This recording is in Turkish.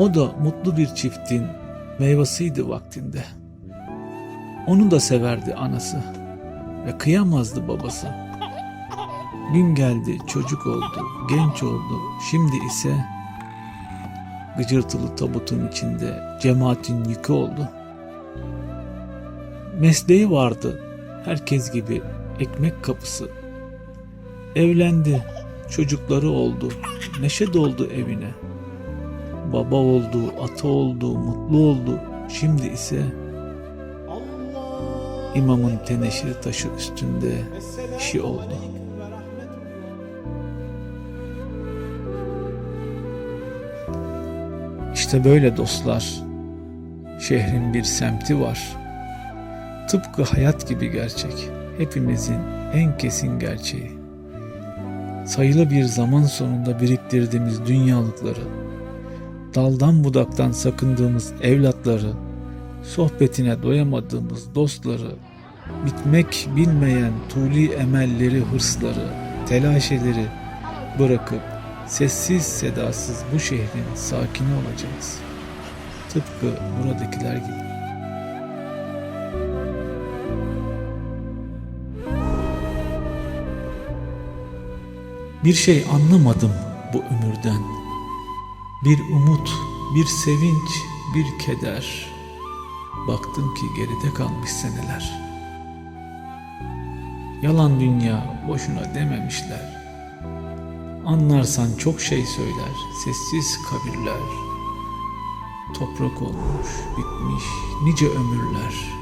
O da mutlu bir çiftin meyvasıydı vaktinde. Onu da severdi anası ve kıyamazdı babası. Gün geldi, çocuk oldu, genç oldu. Şimdi ise gıcırtılı tabutun içinde cemaatin yükü oldu. Mesleği vardı, herkes gibi ekmek kapısı. Evlendi, çocukları oldu, neşe doldu evine. Baba oldu, ata oldu, mutlu oldu. Şimdi ise imamın teneşir taşı üstünde işi oldu. İşte böyle dostlar. Şehrin bir semti var. Tıpkı hayat gibi gerçek. Hepimizin en kesin gerçeği. Sayılı bir zaman sonunda biriktirdiğimiz dünyalıkları, daldan budaktan sakındığımız evlatları, sohbetine doyamadığımız dostları, bitmek bilmeyen tuli emelleri, hırsları, telaşeleri bırakıp sessiz sedasız bu şehrin sakini olacağız. Tıpkı buradakiler gibi. Bir şey anlamadım bu ömürden. Bir umut, bir sevinç, bir keder. Baktım ki geride kalmış seneler. Yalan dünya boşuna dememişler. Anlarsan çok şey söyler, sessiz kabirler. Toprak olmuş, bitmiş nice ömürler.